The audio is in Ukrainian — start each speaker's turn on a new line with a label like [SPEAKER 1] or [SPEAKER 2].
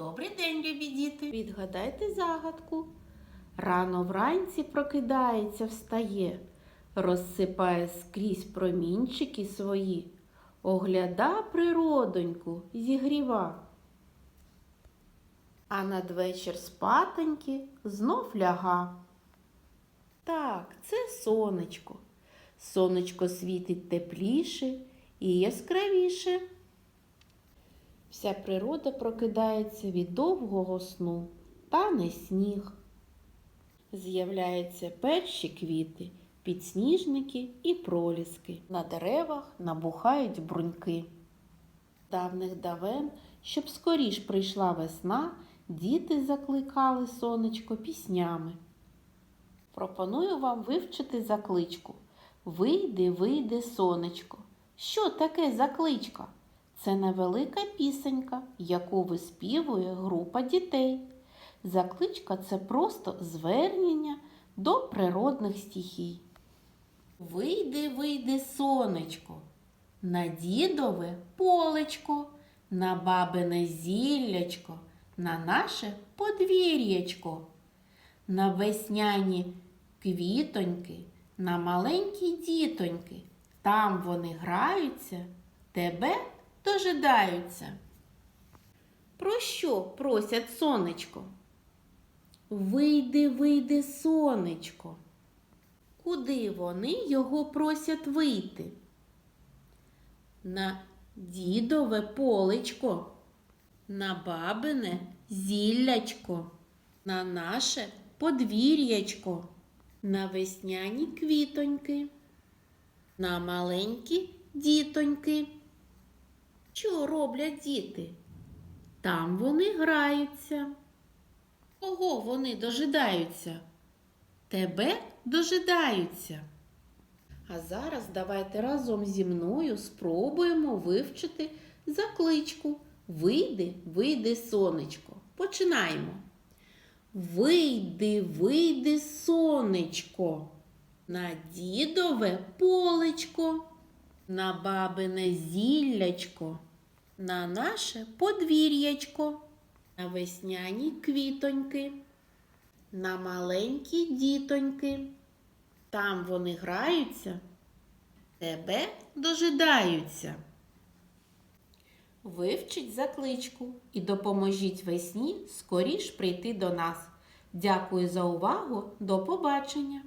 [SPEAKER 1] Добрий день, любі діти!
[SPEAKER 2] Відгадайте загадку. Рано вранці прокидається, встає, розсипає скрізь промінчики свої, огляда природоньку, зігріва. А надвечір спатоньки знов ляга. Так, це сонечко. Сонечко світить тепліше і яскравіше. Вся природа прокидається від довгого сну, тане сніг. З'являються перші квіти, підсніжники і проліски. На деревах набухають бруньки. Давних давен, щоб скоріш прийшла весна, діти закликали сонечко піснями. Пропоную вам вивчити закличку. Вийди, вийди, сонечко. Що таке закличка? Це невелика пісенька, яку виспівує група дітей. Закличка це просто звернення до природних стихій. Вийди, вийди, сонечко, на дідове полечко, на бабине зіллячко, на наше подвір'ячко, на весняні квітоньки, на маленькі дітоньки. Там вони граються, тебе дожидаються. Про що просять сонечко? Вийди, вийди, сонечко. Куди вони його просять вийти? На дідове полечко, на бабине зіллячко, на наше подвір'ячко, на весняні квітоньки, на маленькі дітоньки. Що роблять діти? Там вони граються. Кого вони дожидаються? Тебе дожидаються. А зараз давайте разом зі мною спробуємо вивчити закличку. Вийди, вийди, сонечко. Починаємо. Вийди, вийди, сонечко, на дідове полечко, на бабине зіллячко, на наше подвір'ячко, на весняні квітоньки, на маленькі дітоньки. Там вони граються, тебе дожидаються. Вивчіть закличку і допоможіть весні скоріш прийти до нас. Дякую за увагу. До побачення!